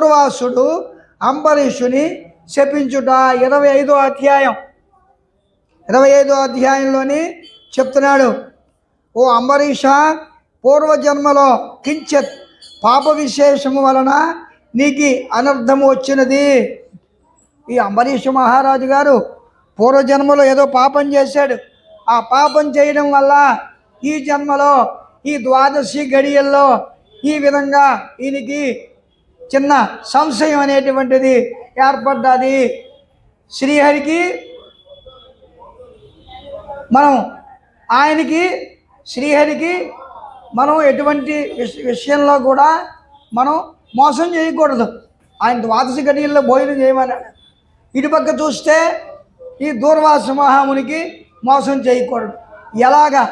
దూర్వాసుడు అంబరీషుని శపించుట ఇరవై ఐదో అధ్యాయం. ఇరవై ఐదో అధ్యాయంలోని చెప్తున్నాడు ఓ అంబరీష పూర్వజన్మలో కించిత్ పాప విశేషము వలన నీకు అనర్థము వచ్చినది. ఈ అంబరీష మహారాజు గారు పూర్వజన్మలో ఏదో పాపం చేశాడు. ఆ పాపం చేయడం వల్ల ఈ జన్మలో ఈ ద్వాదశి గడియల్లో ఈ విధంగా ఈయనకి చిన్న సంశయం అనేటువంటిది ఏర్పడ్డది. శ్రీహరికి మనం ఆయనకి శ్రీహరికి మనం ఎటువంటి విషయంలో కూడా మనం మోసం చేయకూడదు. ఆయన ద్వాదశి గడియల్లో భోజనం చేయమన్నాడు ఇటుపక్క చూస్తే ఈ దూర్వాస మహామునికి మోసం చేయకూడదు. ఎలాగా?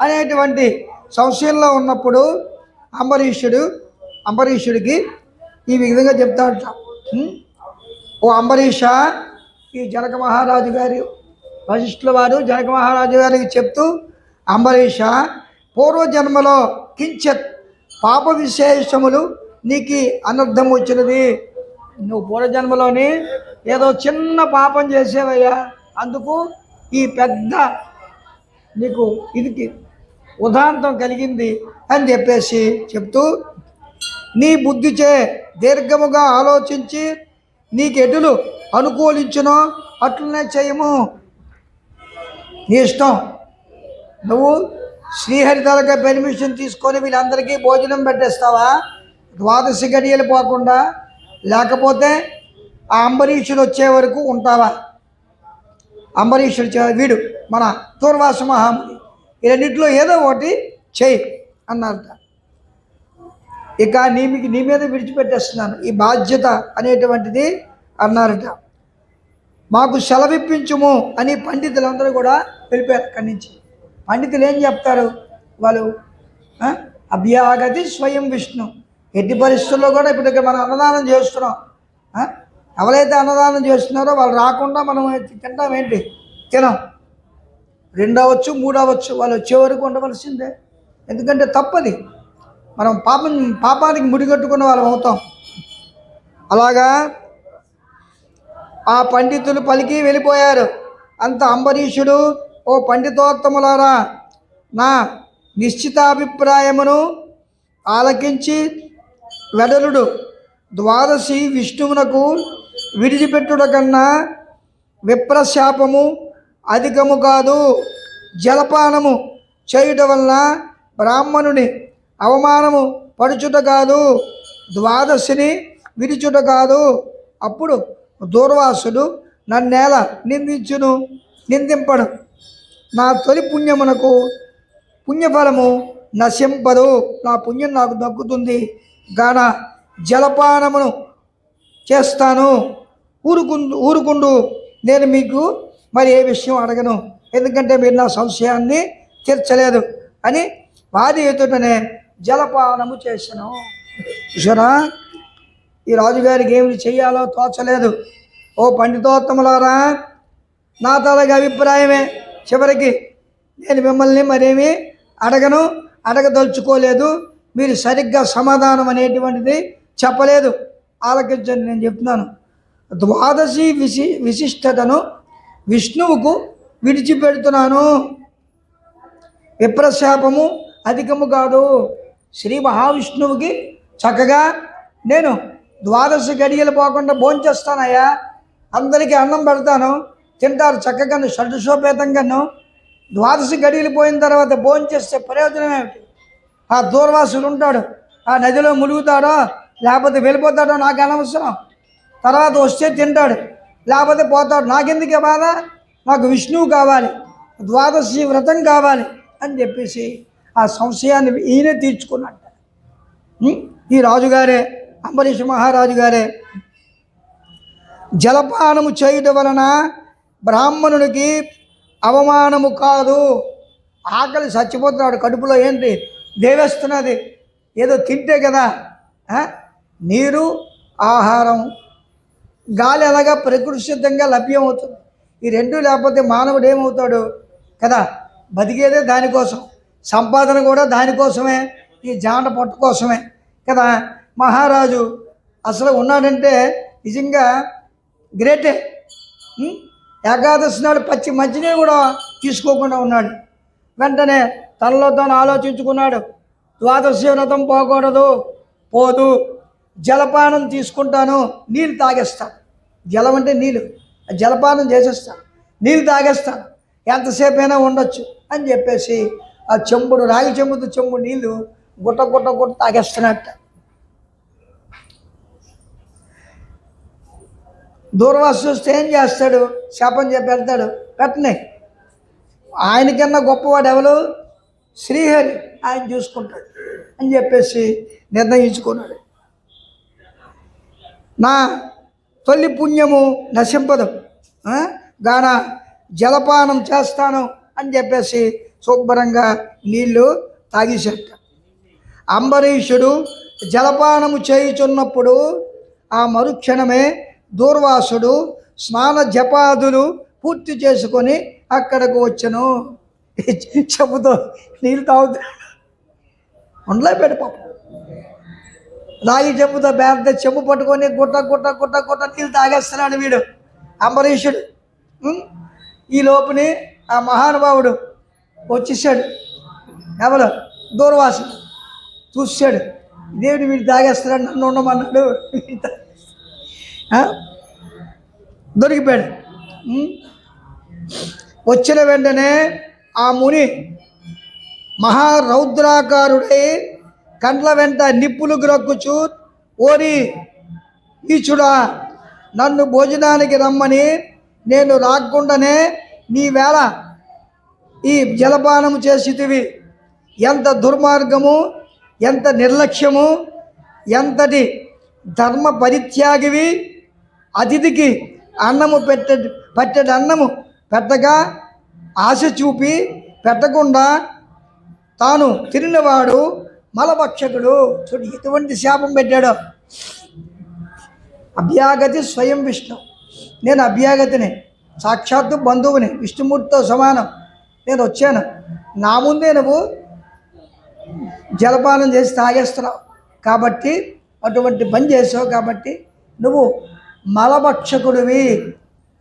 అనేటువంటి సంశయంలో ఉన్నప్పుడు అంబరీషుడు అంబరీషుడికి ఈ విధంగా చెప్తాడట. ఓ అంబరీష ఈ జనక మహారాజు గారి వశిష్ఠుల వారు జనక మహారాజు గారికి చెప్తూ అంబరీష పూర్వజన్మలో కించత్ పాప విశేషములు నీకు అనర్థం వచ్చినది. నువ్వు పూర్వజన్మలోని ఏదో చిన్న పాపం చేసేవయ్యా. అందుకు ఈ పెద్ద నీకు ఇది ఉదాంతం కలిగింది అని చెప్పేసి చెప్తూ నీ బుద్ధిచే దీర్ఘముగా ఆలోచించి నీకెటులు అనుకూలించునో అట్లనే చేయము. నీ ఇష్టం. నువ్వు శ్రీహరి తలక పెర్మిషన్ తీసుకొని వీళ్ళందరికీ భోజనం పెట్టేస్తావా? ద్వాదశి గడియలు పోకుండా లేకపోతే ఆ అంబరీషుడు వచ్చే వరకు ఉంటావా? అంబరీషుడు చే- వీడు మన దూర్వాస మహాముని. ఈ రెండింటిలో ఏదో ఒకటి చేయి అన్నారట. ఇక నీ మీకు నీ మీద విడిచిపెట్టేస్తున్నాను. ఈ బాధ్యత అనేటువంటిది అన్నారట. మాకు సెలవిప్పించుము అని పండితులందరూ కూడా వెళ్ళిపోయారు అక్కడి నుంచి. పండితులు ఏం చెప్తారు? వాళ్ళు అభ్యాగతి స్వయం విష్ణు. ఎట్టి పరిస్థితుల్లో కూడా ఇప్పుడు ఇక్కడ మనం అన్నదానం చేస్తున్నాం. ఎవరైతే అన్నదానం చేస్తున్నారో వాళ్ళు రాకుండా మనం తింటాం ఏంటి? తినం. రెండవచ్చు మూడవచ్చు వాళ్ళు వచ్చే వరకు ఉండవలసిందే. ఎందుకంటే తప్పది. మనం పాపం పాపానికి ముడిగట్టుకున్న వాళ్ళం అవుతాం. అలాగా ఆ పండితులు పలికి వెళ్ళిపోయారు. అంత అంబరీషుడు ఓ పండితోత్తములారా నా నిశ్చితాభిప్రాయమును ఆలకించి వెడలుడు. ద్వాదశి విష్ణువునకు విడిచిపెట్టుట కన్నా విప్రశాపము అధికము కాదు. జలపానము చేయుట వలన బ్రాహ్మణుని అవమానము పడుచుట కాదు ద్వాదశిని విడిచుట కాదు. అప్పుడు దూర్వాసుడు నన్నేల నిందించును నిందింపడు. నా తొలి పుణ్యమునకు పుణ్యఫలము నశింపదు. నా పుణ్యం నాకు దక్కుతుంది. గాన జలపానమును చేస్తాను. ఊరుకుండు ఊరుకుండు. నేను మీకు మరి ఏ విషయం అడగను. ఎందుకంటే మీరు నా సంశయాన్ని తీర్చలేదు అని వాది ఎదుటనే జలపానము చేశాను. చూసారా ఈ రాజుగారికి ఏమి చేయాలో తోచలేదు. ఓ పండితోత్తములారా నా తలగా అభిప్రాయమే. చివరికి నేను మిమ్మల్ని మరేమి అడగను అడగదలుచుకోలేదు. మీరు సరిగ్గా సమాధానం అనేటువంటిది చెప్పలేదు. ఆలకించండి నేను చెప్తున్నాను. ద్వాదశి విశి విశిష్టతను విష్ణువుకు విడిచిపెడుతున్నాను. విప్రశాపము అధికము కాదు. శ్రీ మహావిష్ణువుకి చక్కగా నేను ద్వాదశి గడియలు పోకుండా భోంచేస్తానయ్యా. అందరికీ అన్నం పెడతాను. తింటారు చక్కగా షడ్షోపేతంగాను ద్వాదశి గడియలు పోయిన తర్వాత భోంచేస్తే ప్రయోజనం ఏమిటి? ఆ దూర్వాసుడు ఉంటాడు. ఆ నదిలో ములుగుతాడో లేకపోతే వెళ్ళిపోతాడో నాకు అనవసరం. తర్వాత వస్తే తింటాడు. లేకపోతే పోతాడు. నాకెందుకే బాధ? నాకు విష్ణువు కావాలి. ద్వాదశి వ్రతం కావాలి అని చెప్పేసి ఆ సంశయాన్ని ఈయనే తీర్చుకున్నట్ట. ఈ రాజుగారే అంబరీష్ మహారాజు గారే జలపానము చేయుట వలన బ్రాహ్మణుడికి అవమానము కాదు. ఆకలి చచ్చిపోతున్నాడు కడుపులో ఏంటి? దేవేస్తున్నది. ఏదో తింటే కదా నీరు ఆహారం. గాలి అలాగా ప్రకృతి సిద్ధంగా లభ్యమవుతుంది. ఈ రెండు లేకపోతే మానవుడు ఏమవుతాడు? కదా బతికేదే దానికోసం. సంపాదన కూడా దానికోసమే ఈ జాండ పొట్ట కోసమే. కదా? మహారాజు అసలు ఉన్నాడంటే నిజంగా గ్రేటే. ఏకాదశి నాడు పచ్చి మంచినీరు కూడా తీసుకోకుండా ఉన్నాడు. వెంటనే తనలో తాను ఆలోచించుకున్నాడు. ద్వాదశి వ్రతం పోకూడదు పోదు. జలపానం తీసుకుంటాను నీళ్ళు తాగేస్తాను జలం అంటే నీళ్ళు. జలపానం చేసేస్తాను నీళ్ళు తాగేస్తాను ఎంతసేపైనా ఉండొచ్చు అని చెప్పేసి ఆ చెంబుడు రాగి చెంబుతో చెంబు నీళ్ళు గుట్ట గుట్ట గుట్ట తాగేస్తున్నట్ట. దూర్వాసు చూస్తే ఏం చేస్తాడు? శాపం చెప్పి పెడతాడు పెట్టనే. ఆయనకన్నా గొప్పవాడు ఎవరు? శ్రీహరి. ఆయన చూసుకుంటాడు. అని చెప్పేసి నిర్ణయించుకున్నాడు. నా తొలి పుణ్యము నశింపదు. గాన జలపానం చేస్తాను అని చెప్పేసి శుభ్రంగా నీళ్ళు తాగేసేట అంబరీషుడు జలపానము చేయుచున్నప్పుడు ఆ మరుక్షణమే దూర్వాసుడు స్నాన జపాదులు పూర్తి చేసుకొని అక్కడకు వచ్చను. చెబుతో నీళ్ళు తాగుతాడు ఉండలే పెడు పాపం. రాగి చెంబుతో పెద్ద చెంబు పట్టుకొని గుట్ట గుట్ట గుట్ట గుట్ట నీళ్ళు తాగేస్తున్నాడు వీడు అంబరీషుడు. ఈ లోపుని ఆ మహానుభావుడు వచ్చేసాడు. ఎవరు? దూరవాస చూసాడు దేవుడు వీడు తాగేస్తారని నన్ను ఉండమన్నాడు. దొరికిపోయాడు. వచ్చిన వెంటనే ఆ ముని మహారౌద్రాకారుడై కండ్ల వెంట నిప్పులు గ్రక్కుచు ఓరి ఈచుడా నన్ను భోజనానికి రమ్మని నేను రాకుండానే నీ వేళ ఈ జలపానము చేసితివి. ఎంత దుర్మార్గము ఎంత నిర్లక్ష్యము ఎంతటి ధర్మ పరిత్యాగివి. అతిథికి అన్నము పెట్ట పట్టెడు అన్నము పెట్టగా ఆశ చూపి పెట్టకుండా తాను తిరిగినవాడు మలభక్షకుడు. చూడు ఎటువంటి శాపం పెట్టాడో. అభ్యాగతి స్వయం విష్ణు. నేను అభ్యాగతిని సాక్షాత్తు బంధువుని విష్ణుమూర్తితో సమానం. నేను వచ్చాను నా ముందే నువ్వు జలపానం చేసి తాగేస్తున్నావు. కాబట్టి అటువంటి పని చేసావు కాబట్టి నువ్వు మలభక్షకుడివి.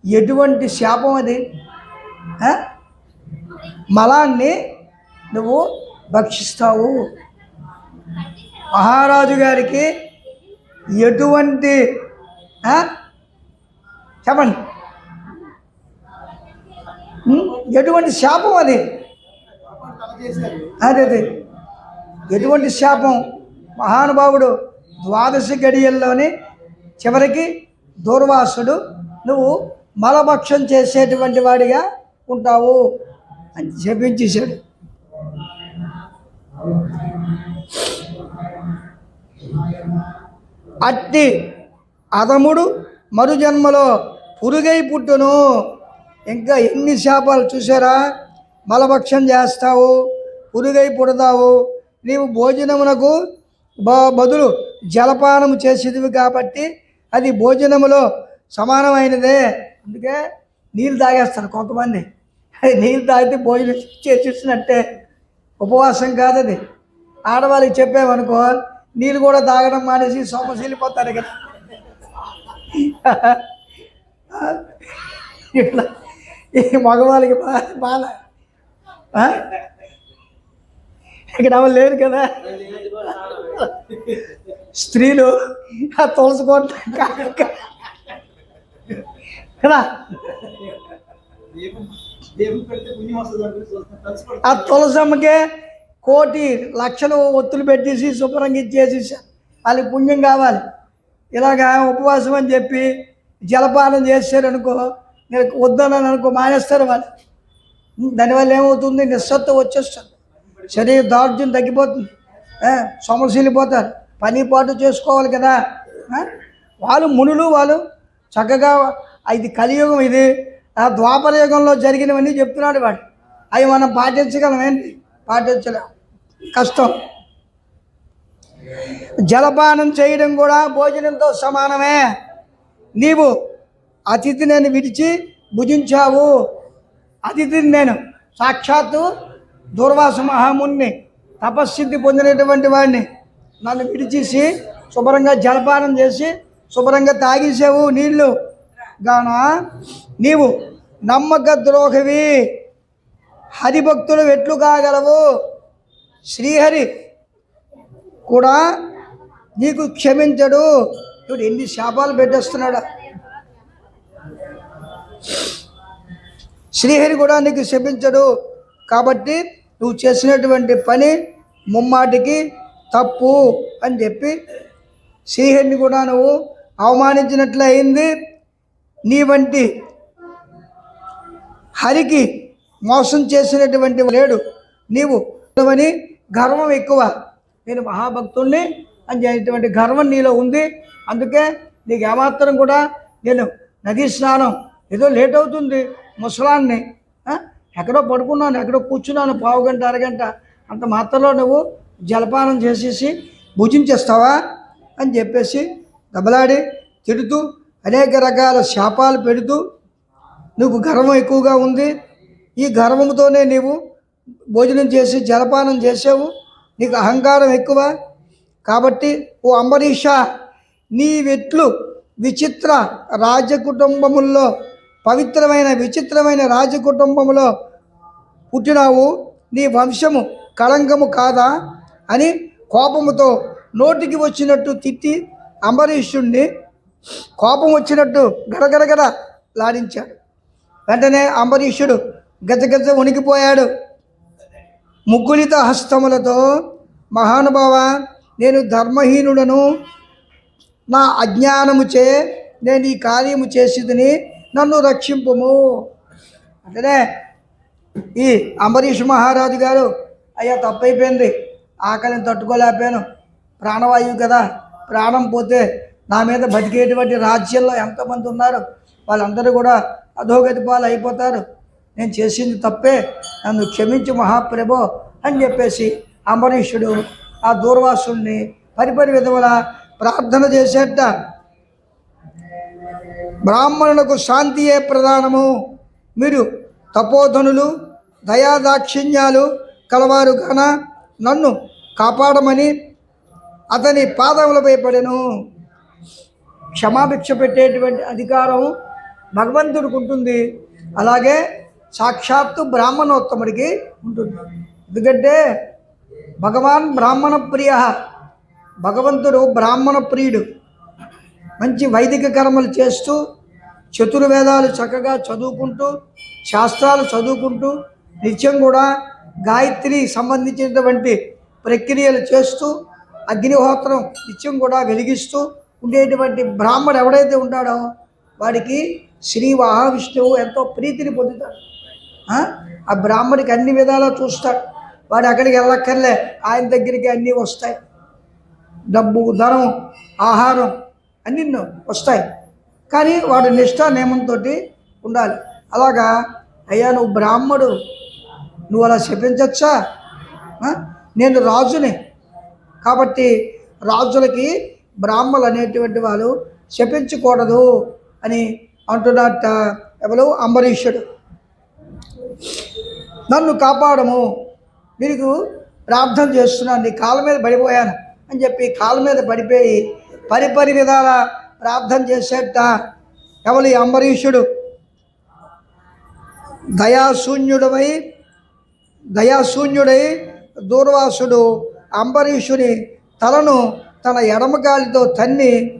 ఎటువంటి శాపం అది? మలాన్ని నువ్వు భక్షిస్తావు. మహారాజు గారికి ఎటువంటి చెప్పండి. ఎటువంటి శాపం అది? అదే అదే. ఎటువంటి శాపం? మహానుభావుడు ద్వాదశి గడియల్లోని చివరికి దూర్వాసుడు నువ్వు మలభక్షం చేసేటువంటి వాడిగా ఉంటావు అని చెప్పించేశాడు అట్టి అదముడు మరుజన్మలో పురుగై పుట్టును. ఇంకా ఎన్ని శాపాలు చూసారా? మలభక్షం చేస్తావు పురుగై పుడతావు. నీవు భోజనమునకు బ- బదులు జలపానము చేసేదివి కాబట్టి అది భోజనములో సమానమైనదే. అందుకే నీళ్ళు తాగేస్తారు కొంతమంది. అది నీళ్ళు తాగితే భోజనం చేసేసినట్టే ఉపవాసం కాదు అది ఆడవాళ్ళకి చెప్పామనుకో నీళ్ళు కూడా తాగడం మానేసి సొమ్మసిల్లిపోతారు కదా. ఇట్లా ఈ మగవాళ్ళకి బాల ఇక్కడ ఎవరు లేరు కదా. స్త్రీలు ఆ తులసుకోట కదా. ఆ తులసమ్మకే కోటి లక్షలు ఒత్తులు పెట్టేసి శుభ్రంగా ఇచ్చేసి వాళ్ళకి పుణ్యం కావాలి. ఇలాగా ఉపవాసం అని చెప్పి జలపానం చేశారనుకో నేను వద్దని అనుకో మానేస్తారు వాళ్ళు. దానివల్ల ఏమవుతుంది? నిస్సత్వ వచ్చేస్తుంది. శరీర దార్జ్యం తగ్గిపోతుంది. ఏ, సొమశీలిపోతారు పని పాటు చేసుకోవాలి కదా. వాళ్ళు మునులు వాళ్ళు చక్కగా ఇది కలియుగం ఇది. ఆ ద్వాపర యుగంలో జరిగినవన్నీ చెప్తున్నాడు వాడు. అవి మనం పాటించగలం ఏంటి? పాటించలేం. కష్టం. జలపానం చేయడం కూడా భోజనంతో సమానమే. నీవు అతిథి నేను విడిచి భుజించావు. అతిథిని నేను సాక్షాత్తు దూర్వాస మహాముని తపస్సిద్ధి పొందినటువంటి వాడిని నన్ను విడిచేసి శుభ్రంగా జలపానం చేసి శుభ్రంగా తాగేసావు నీళ్ళు గాన నీవు నమ్మక ద్రోహవి. హరిభక్తులు ఎట్లు కాగలవు? శ్రీహరి కూడా నీకు క్షమించడు. ఇప్పుడు ఎన్ని శాపాలు పెట్టేస్తున్నాడు. శ్రీహరి కూడా నీకు శపించడు కాబట్టి నువ్వు చేసినటువంటి పని ముమ్మాటికి తప్పు అని చెప్పి శ్రీహరిని కూడా నువ్వు అవమానించినట్లు అయింది నీ వంటి హరికి మోసం చేసినటువంటి లేడు. నీవు అని గర్వం ఎక్కువ. నేను మహాభక్తుల్ని అని చెప్పేటువంటి గర్వం నీలో ఉంది. అందుకే నీకు ఏమాత్రం కూడా నేను నదీ స్నానం ఏదో లేట్ అవుతుంది ముసలాన్ని ఎక్కడో పడుకున్నాను ఎక్కడో కూర్చున్నాను పావు గంట అరగంట. అంత మాత్రంలో నువ్వు జలపానం చేసేసి భుజించేస్తావా అని చెప్పేసి దెబ్బలాడి తిడుతూ అనేక రకాల శాపాలు పెడుతూ నువ్వు గర్వం ఎక్కువగా ఉంది. ఈ గర్వంతోనే నీవు భోజనం చేసి జలపానం చేసావు. నీకు అహంకారం ఎక్కువ. కాబట్టి ఓ అంబరీష నీ వెట్లు విచిత్ర రాజకుటుంబముల్లో పవిత్రమైన విచిత్రమైన రాజకుటుంబంలో పుట్టినావు. నీ వంశము కళంకము కాదా? అని కోపముతో నోటికి వచ్చినట్టు తిట్టి అంబరీషుణ్ణి కోపం వచ్చినట్టు గడగడగడ లాడించాడు. వెంటనే అంబరీషుడు గజగజ ఉనికిపోయాడు ముగ్గులిత హస్తములతో మహానుభావ నేను ధర్మహీనుడను. నా అజ్ఞానముచే నేను ఈ కార్యము చేసేదని నన్ను రక్షింపము. అంటేనే ఈ అంబరీష్ మహారాజు గారు అయ్యా తప్పైపోయింది. ఆకలిని తట్టుకోలేకపోయాను. ప్రాణవాయువు కదా ప్రాణం పోతే నా మీద బతికేటువంటి రాజ్యంలో ఎంతమంది ఉన్నారు? వాళ్ళందరూ కూడా అధోగతి పాలు అయిపోతారు నేను చేసింది తప్పే నన్ను క్షమించు మహాప్రభో అని చెప్పేసి అంబరీషుడు ఆ దూర్వాసుని పరిపరి విధముల ప్రార్థన చేసేట. బ్రాహ్మణులకు శాంతియే ప్రధానము. మీరు తపోధనులు దయాదాక్షిణ్యాలు కలవారు కాన? నన్ను కాపాడమని అతని పాదములపై పడెను. క్షమాభిక్ష పెట్టేటువంటి అధికారం భగవంతుడికి ఉంటుంది. అలాగే సాక్షాత్తు బ్రాహ్మణోత్తముడికి ఉంటుంది. ఎందుకంటే భగవాన్ బ్రాహ్మణ ప్రియ భగవంతుడు బ్రాహ్మణ ప్రియుడు. మంచి వైదిక కర్మలు చేస్తూ చతుర్వేదాలు చక్కగా చదువుకుంటూ శాస్త్రాలు చదువుకుంటూ నిత్యం కూడా గాయత్రి సంబంధించినటువంటి ప్రక్రియలు చేస్తూ అగ్నిహోత్రం నిత్యం కూడా వెలిగిస్తూ ఉండేటువంటి బ్రాహ్మడు ఎవడైతే ఉంటాడో వాడికి శ్రీ మహావిష్ణువు ఎంతో ప్రీతిని పొందుతాడు. ఆ? బ్రాహ్మడికి అన్ని విధాలా చూస్తాడు. వాడు అక్కడికి వెళ్ళక్కర్లే ఆయన దగ్గరికి అన్నీ వస్తాయి. డబ్బు ధనం ఆహారం అన్నీ వస్తాయి. కానీ వాడు నిష్ఠ నియమంతో ఉండాలి. అలాగా? అయ్యా నువ్వు బ్రాహ్మడు. నువ్వు అలా శపించచ్చా? నేను రాజుని. కాబట్టి రాజులకి బ్రాహ్మలు అనేటువంటి వాళ్ళు శపించకూడదు అని అంటున్నట్ట ఎవరు? అంబరీషుడు. నన్ను కాపాడము. మీకు ప్రార్థన చేస్తున్నాను. నీ కాళ్ళ మీద పడిపోయాను అని చెప్పి కాళ్ళ మీద పడిపోయి పరిపరి విధాల ప్రార్థన చేసేట. ఎవరు ఈ అంబరీషుడు? దయాశూన్యుడవై దయాశూన్యుడై దూర్వాసుడు అంబరీషుని తలను తన ఎడమగాలితో తన్ని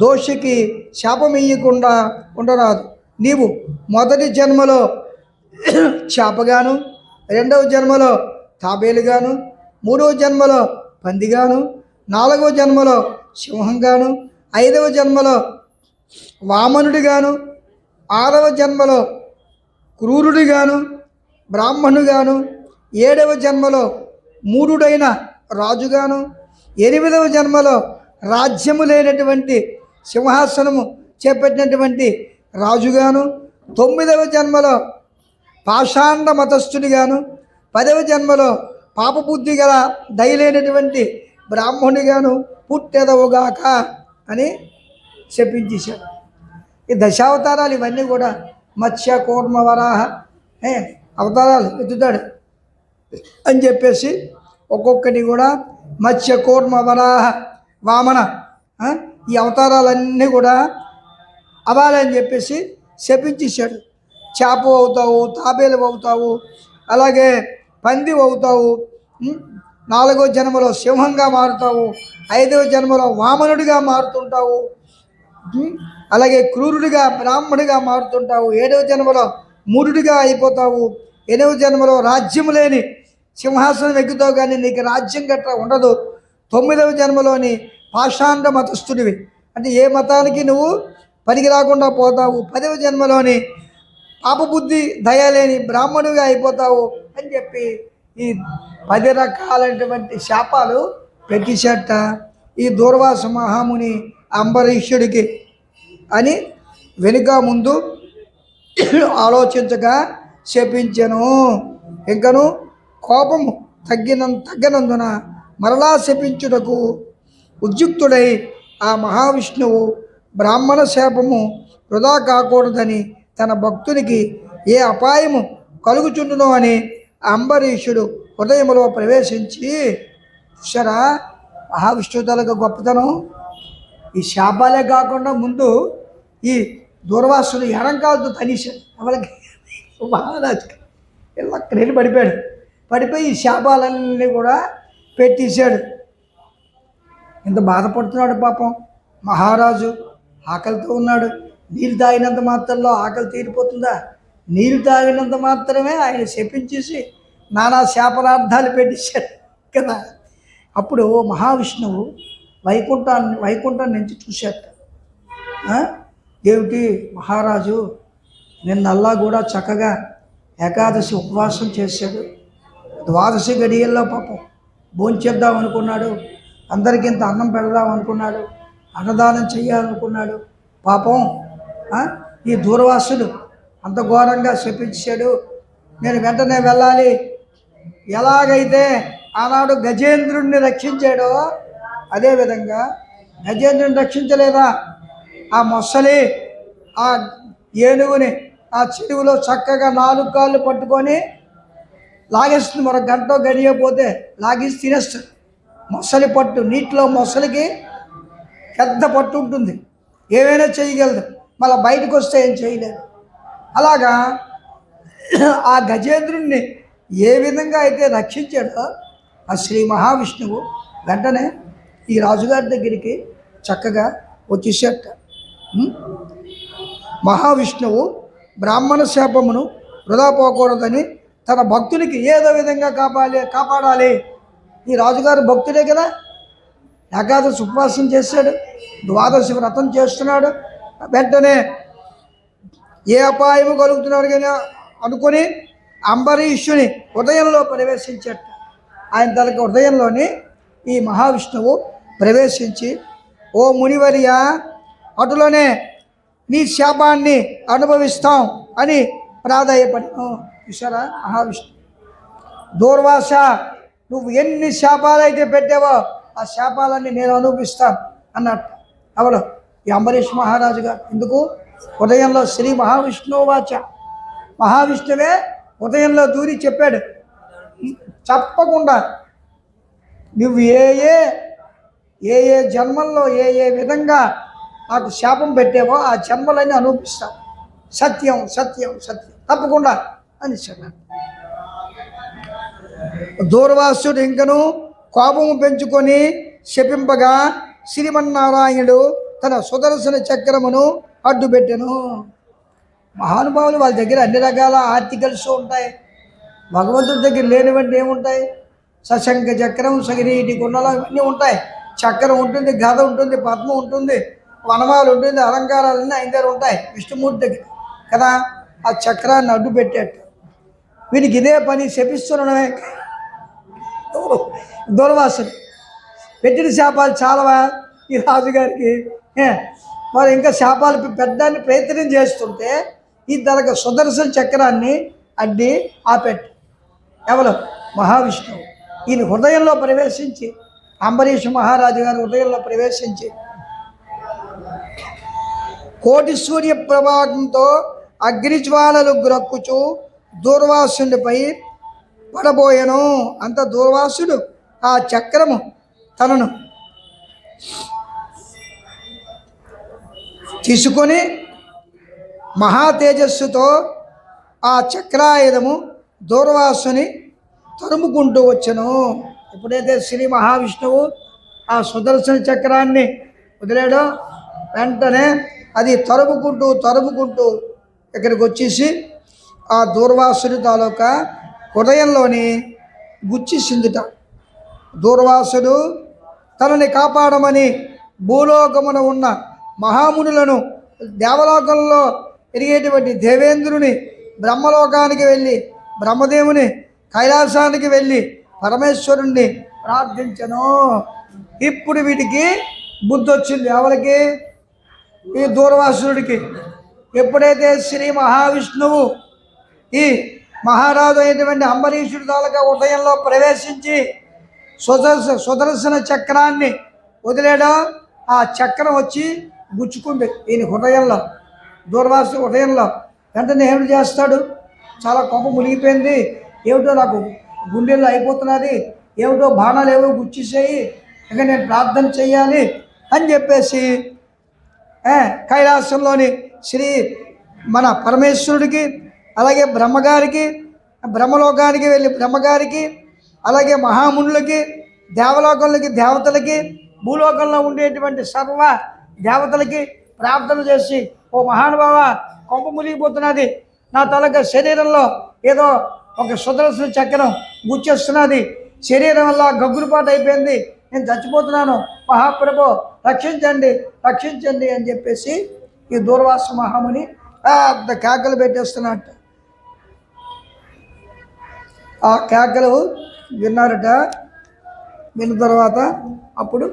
దోషికి శాపమియ్యకుండా ఉండరాదు. నీవు మొదటి జన్మలో చేపగాను రెండవ జన్మలో తాబేలుగాను మూడవ జన్మలో పందిగాను నాలుగవ జన్మలో సింహంగాను ఐదవ జన్మలో వామనుడిగాను ఆరవ జన్మలో క్రూరుడిగాను బ్రాహ్మణుగాను ఏడవ జన్మలో మూడుడైన రాజుగాను ఎనిమిదవ జన్మలో రాజ్యము లేనటువంటి సింహాసనము చేపట్టినటువంటి రాజుగాను తొమ్మిదవ జన్మలో పాషాండ మతస్థుడిగాను పదవ జన్మలో పాపబుద్ధి గల దయలేనటువంటి బ్రాహ్మణుడిగాను పుట్టెదవుగాక అని చెప్పించేశాడు. ఈ దశావతారాలు ఇవన్నీ కూడా మత్స్య కూర్మ వరాహ ఏ అవతారాలు ఎత్తుతాడు అని చెప్పేసి ఒక్కొక్కటి కూడా మత్స్య కూర్మ వరాహ వామన ఈ అవతారాలన్నీ కూడా అవ్వాలని చెప్పేసి శపించేశాడు చేప అవుతావు తాబేలు అవుతావు అలాగే పంది అవుతావు నాలుగో జన్మలో సింహంగా మారుతావు ఐదవ జన్మలో వామనుడిగా మారుతుంటావు అలాగే క్రూరుడిగా బ్రాహ్మణుడిగా మారుతుంటావు ఏడవ జన్మలో మూరుడిగా అయిపోతావు ఎనిమిది జన్మలో రాజ్యం లేని సింహాసనం ఎక్కుతావు కానీ నీకు రాజ్యం గట్రా ఉండదు. తొమ్మిదవ జన్మలోని పాషాండ మతస్థుడివి. అంటే ఏ మతానికి నువ్వు పనికి రాకుండా పోతావు? పదవ జన్మలోని పాపబుద్ధి దయలేని బ్రాహ్మణుడిగా అయిపోతావు అని చెప్పి ఈ పది రకాలైనటువంటి శాపాలు పెట్టించట ఈ దూర్వాస మహాముని అంబరీషుడికి అని వెనుక ముందు ఆలోచించగా శపించను. ఇంకను కోపము తగ్గిన తగ్గినందున మరలా శపించుటకు ఉద్యుక్తుడై ఆ మహావిష్ణువు బ్రాహ్మణ శాపము వృధా కాకూడదని తన భక్తునికి ఏ అపాయము కలుగుచుండునో అని అంబరీషుడు హృదయములో ప్రవేశించి చూసారా మహావిష్ణువు తలకు గొప్పతనం. ఈ శాపాలే కాకుండా ముందు ఈ దూర్వాసుడు ఎడంకాలతో తనిశాడు ఎవరికి? మహారాజుకి ఇలా అక్కడ పడిపోయాడు. పడిపోయి ఈ శాపాలన్నీ కూడా పెట్టేశాడు. ఇంత బాధపడుతున్నాడు పాపం. మహారాజు ఆకలితో ఉన్నాడు. నీళ్ళు తాగినంత మాత్రంలో ఆకలి తీరిపోతుందా? నీళ్ళు తాగినంత మాత్రమే ఆయన శపించేసి నానా శాపనార్థాలు పెట్టేశాడు కదా. అప్పుడు మహావిష్ణువు వైకుంఠాన్ని వైకుంఠం నుంచి చూశాట ఏమిటి మహారాజు నిన్నల్లా కూడా చక్కగా ఏకాదశి ఉపవాసం చేశాడు. ద్వాదశి గడియల్లో పాపం భోంచేద్దాం అనుకున్నాడు. అందరికీ ఇంత అన్నం పెడదాం అనుకున్నాడు. అన్నదానం చేయాలనుకున్నాడు. పాపం ఈ దూరవాసులు అంత ఘోరంగా శపించాడు. నేను వెంటనే వెళ్ళాలి. ఎలాగైతే ఆనాడు గజేంద్రుణ్ణి రక్షించాడో అదేవిధంగా గజేంద్రుని రక్షించలేదా? ఆ మొసలి ఆ ఏనుగుని ఆ చెరువులో చక్కగా నాలుగు కాళ్ళు పట్టుకొని లాగేస్తుంది. మరొక గంట గడియపోతే లాగేసి తినేస్తుంది. మొసలి పట్టు నీటిలో మొసలికి పెద్ద పట్టు ఉంటుంది. ఏమైనా చేయగలదు. మళ్ళీ బయటకు వస్తే ఏం చేయలేదు అలాగా ఆ గజేంద్రుణ్ణి ఏ విధంగా అయితే రక్షించాడో ఆ శ్రీ మహావిష్ణువు వెంటనే ఈ రాజుగారి దగ్గరికి చక్కగా వచ్చేసేట మహావిష్ణువు బ్రాహ్మణ శాపమును వృధా పోకూడదని తన భక్తునికి ఏదో విధంగా కాపాలి కాపాడాలి. ఈ రాజుగారు భక్తుడే కదా. ఏకాదశి ఉపవాసం చేశాడు ద్వాదశి వ్రతం చేస్తున్నాడు. వెంటనే ఏ అపాయము కలుగుతున్నారు కానీ అనుకొని అంబరీషుని హృదయంలో ప్రవేశించట. ఆయన తనకి హృదయంలోని ఈ మహావిష్ణువు ప్రవేశించి ఓ మునివర్య అటులోనే నీ శాపాన్ని అనుభవిస్తాం అని ప్రాధాయపడిను. చూసారా మహావిష్ణు దూర్వాస నువ్వు ఎన్ని శాపాలైతే పెట్టావో ఆ శాపాలన్నీ నేను అనుభవిస్తాను అన్నట్టు. అవడు ఈ అంబరీష్ మహారాజు గారు ఎందుకు? ఉదయంలో శ్రీ మహావిష్ణువు వాచ. మహావిష్ణువే ఉదయంలో దూరి చెప్పాడు. తప్పకుండా. నువ్వు ఏ ఏ ఏ ఏ జన్మల్లో ఏ ఏ విధంగా నాకు శాపం పెట్టావో ఆ జన్మలన్నీ అనుభవిస్తావు. సత్యం సత్యం సత్యం. తప్పకుండా అని చెప్పాడు. దూర్వాసుడు ఇంకను కోపము పెంచుకొని శపింపగా శ్రీమన్నారాయణుడు తన సుదర్శన చక్రమును అడ్డు పెట్టాను. మహానుభావులు వాళ్ళ దగ్గర అన్ని రకాల ఆర్టికల్స్ ఉంటాయి. భగవంతుడి దగ్గర లేనివంటి ఏముంటాయి? సశంక చక్రం సగిరీటి గుణాలు ఇవన్నీ ఉంటాయి. చక్రం ఉంటుంది గద ఉంటుంది పద్మ ఉంటుంది వనమాలు ఉంటుంది అలంకారాలన్నీ ఆయన దగ్గర ఉంటాయి. విష్ణుమూర్తి దగ్గర. కదా? ఆ చక్రాన్ని అడ్డు పెట్టేట్టు వీనికి ఇదే పని శపిస్తున్నాడే ఎవరు? పెట్టిన శాపాలు చాలవా ఈ రాజుగారికి? వారు మరి ఇంకా శాపాలు పెట్టడానికి ప్రయత్నం చేస్తుంటే ఈ తనకు సుదర్శన చక్రాన్ని అడ్డి ఆపెట్టు. ఎవరు? మహావిష్ణువు. ఈయన హృదయంలో ప్రవేశించి అంబరీష్ మహారాజు గారి హృదయంలో ప్రవేశించి కోటి సూర్య ప్రభావంతో అగ్నిజ్వాలలు గ్రక్కుచు దూర్వాసునిపై పడబోయను. అంత దూర్వాసుడు ఆ చక్రము తనను తీసుకొని మహా తేజస్సుతో ఆ చక్రాయుధము దూర్వాసుని తరుముకుంటూ వచ్చను. ఎప్పుడైతే శ్రీ మహావిష్ణువు ఆ సుదర్శన చక్రాన్ని వదిలాడో వెంటనే అది తరుముకుంటూ తరుముకుంటూ ఇక్కడికి వచ్చేసి ఆ దూర్వాసుని తాలూకా హృదయంలోని గుచ్చిసిందిట దూర్వాసుడు తనని కాపాడమని భూలోకమున ఉన్న మహామునులను దేవలోకంలో ఎరిగేటువంటి దేవేంద్రుని బ్రహ్మలోకానికి వెళ్ళి బ్రహ్మదేవుని కైలాసానికి వెళ్ళి పరమేశ్వరుణ్ణి ప్రార్థించను. ఇప్పుడు వీటికి బుద్ధి వచ్చింది ఎవరికి? ఈ దూర్వాసురుడికి ఎప్పుడైతే శ్రీ మహావిష్ణువు ఈ మహారాజు అయినటువంటి అంబరీషుడి తాలూకా ఉదయంలో ప్రవేశించి సుదర్శ సుదర్శన చక్రాన్ని వదిలేయడం ఆ చక్రం వచ్చి గుచ్చుకుంది. ఈయన హృదయంలో దూర్వాసు హృదయంలో వెంటనే ఏమిటి చేస్తాడు? చాలా కొంప మునిగిపోయింది. ఏమిటో నాకు గుండెల్లో అయిపోతున్నది. ఏమిటో బాణాలు ఏవో గుచ్చేసేయి. ఇక నేను ప్రార్థన చేయాలి అని చెప్పేసి కైలాసంలోని శ్రీ మన పరమేశ్వరుడికి అలాగే బ్రహ్మగారికి బ్రహ్మలోకానికి వెళ్ళి బ్రహ్మగారికి అలాగే మహామునులకి దేవలోకంలోకి దేవతలకి భూలోకంలో ఉండేటువంటి సర్వ దేవతలకి ప్రార్థన చేసి ఓ మహానుభావ కొంప మునిగిపోతున్నది. నా తలక శరీరంలో ఏదో ఒక సుదర్శన చక్రం గుచ్చేస్తున్నది. శరీరం వల్ల గగ్గురుపాటు అయిపోయింది. నేను చచ్చిపోతున్నాను. మహాప్రభు రక్షించండి రక్షించండి అని చెప్పేసి ఈ దూర్వాస మహాముని పెద్ద కేకలు పెట్టేస్తున్నట్ట. ఆ కేకలు విన్నారట. విన్న తర్వాత అప్పుడు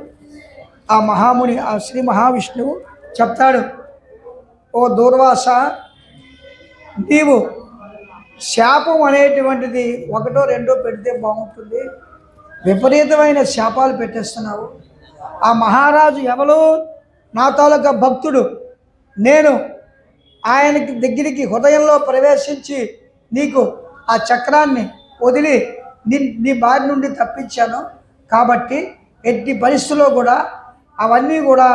ఆ మహాముని ఆ శ్రీ మహావిష్ణువు చెప్తాడు ఓ దూర్వాస నీవు శాపం అనేటువంటిది ఒకటో రెండో పెడితే బాగుంటుంది. విపరీతమైన శాపాలు పెట్టేస్తున్నావు. ఆ మహారాజు ఎవరు నా తాలూకా భక్తుడు. నేను ఆయనకి దగ్గరికి హృదయంలో ప్రవేశించి నీకు ఆ చక్రాన్ని వదిలి నీ నీ బారి నుండి తప్పించాను. కాబట్టి ఎట్టి పరిస్థితుల్లో కూడా అవన్నీ కూడా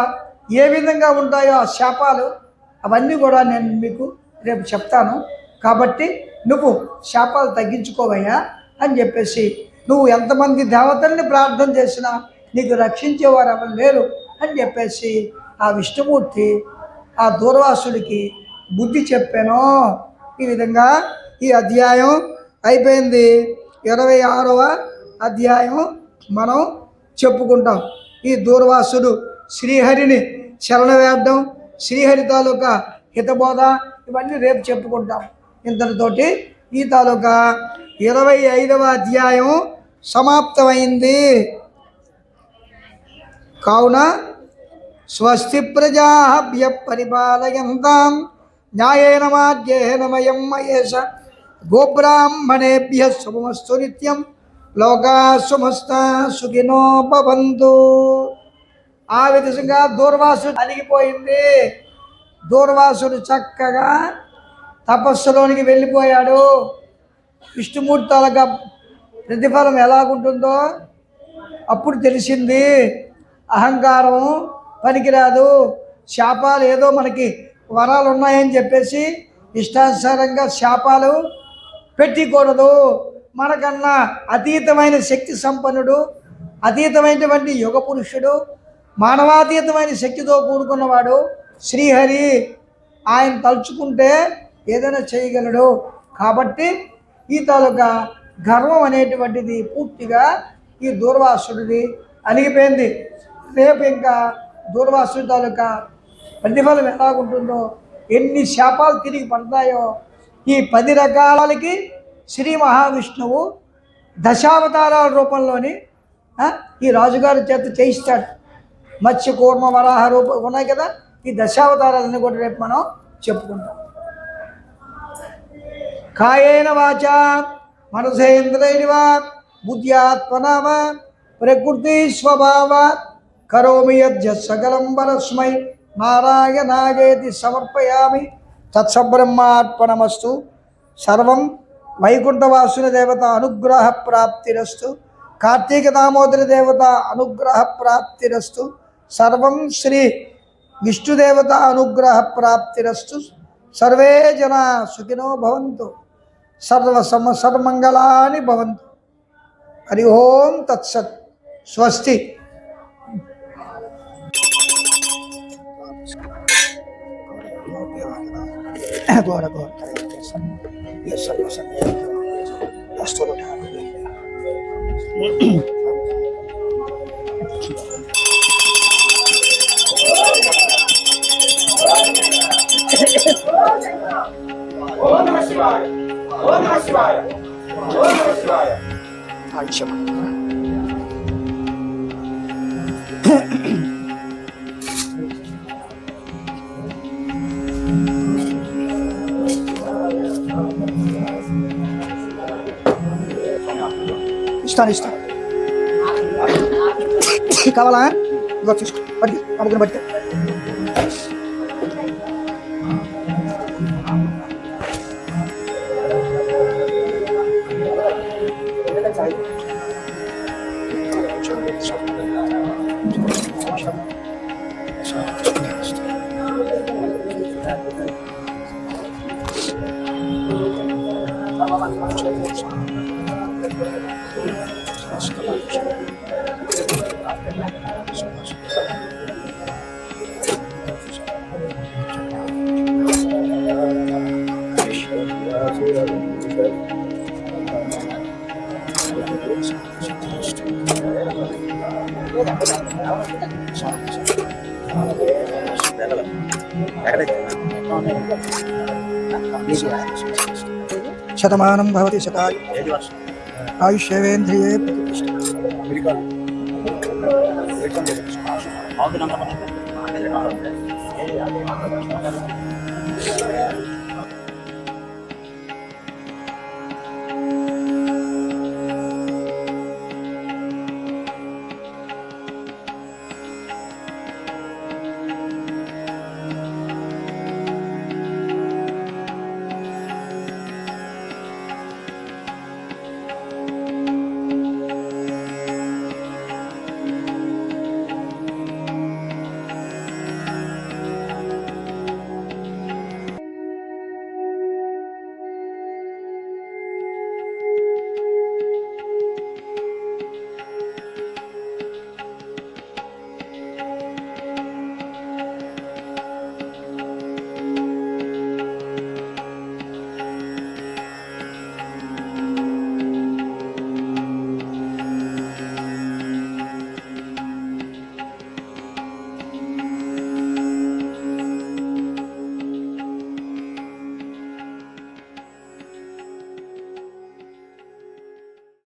ఏ విధంగా ఉంటాయో ఆ శాపాలు అవన్నీ కూడా నేను మీకు రేపు చెప్తాను. కాబట్టి నువ్వు శాపాలు తగ్గించుకోవయ్యా అని చెప్పేసి నువ్వు ఎంతమంది దేవతల్ని ప్రార్థన చేసినా నీకు రక్షించేవారు ఎవరు లేరు అని చెప్పేసి ఆ విష్ణుమూర్తి ఆ దూర్వాసుడికి బుద్ధి చెప్పాను. ఈ విధంగా ఈ అధ్యాయం అయిపోయింది. ఇరవై ఆరవ అధ్యాయం మనం చెప్పుకుంటాం. ఈ దూర్వాసుడు శ్రీహరిని శరణవేద్దాం. శ్రీహరి తాలూకా హితబోధ ఇవన్నీ రేపు చెప్పుకుంటాం. ఇంతటితోటి ఈ తాలూకా ఇరవై ఐదవ అధ్యాయం సమాప్తమైంది. కావున స్వస్తి ప్రజాభ్య పరిపాలయంతాం న్యాయేన మాధ్యేన మయం మయేష గోబ్రాహ్మణేభ్య శుభమస్తు నిత్యం. లోకా సుమస్త సుఖినో భవంతు. ఆ విధంగా దూర్వాసుడు అలిగిపోయింది దూర్వాసుడు చక్కగా తపస్సులోనికి వెళ్ళిపోయాడు. విష్ణుమూర్తి తాలూకా ప్రతిఫలం ఎలాగుంటుందో అప్పుడు తెలిసింది. అహంకారం పనికిరాదు. శాపాలు ఏదో మనకి వరాలు ఉన్నాయని చెప్పేసి ఇష్టానుసారంగా శాపాలు పెట్టకూడదు. మనకన్నా అతీతమైన శక్తి సంపన్నుడు అతీతమైనటువంటి యుగ పురుషుడు మానవాతీతమైన శక్తితో కూడుకున్నవాడు శ్రీహరి. ఆయన తలుచుకుంటే ఏదైనా చేయగలడు. కాబట్టి ఈ తాలూకా గర్వం అనేటువంటిది పూర్తిగా ఈ దూర్వాసుడిది అలిగిపోయింది రేపు ఇంకా దూర్వాసుడి తాలూకా ప్రతిఫలం ఎలాగుంటుందో ఎన్ని శాపాలు తిరిగి పడతాయో ఈ పది రకాలకి శ్రీ మహావిష్ణువు దశావతారాల రూపంలోని ఈ రాజుగారి చేత చేయిస్తాడు. మత్స్య కూర్మ వరాహ రూపం ఉన్నాయి కదా? ఈ దశావతారాలన్నీ కూడా రేపు మనం చెప్పుకుంటాం. కాయేన వాచ మనసేంద్రైర్వా బుద్ధ్యాత్మనామ ప్రకృతి స్వభావ కరోమి యజ్జ సకలం పరస్మై నారాయణాయేతి సమర్పయామి తత్సబ్రహ్మార్పణమస్తు సర్వం వైకుంఠవాసుని దేవత అనుగ్రహ ప్రాప్తిరస్తు కార్తీక దామోదరి దేవత అనుగ్రహ ప్రాప్తిరస్తు సర్వం శ్రీ విష్ణుదేవత అనుగ్రహ ప్రాప్తిరస్తు సర్వే జన సుఖినో భవంతు సర్వ సమ సర్వమంగళాని భవంతు. హరి ఓం తత్సత్. స్వస్తి. ఘోర ఘోర Yes, I was an angel. That's what happened. Hi, Chipper. ఇస్తాను ఇస్తాను కావాలా ఇదిగో చూసుకో పట్టి అమ్ముకుని పట్టి शतमानं भवति शतायु। భవతి శతాయు ఆయుష్యేంద్రియే అవును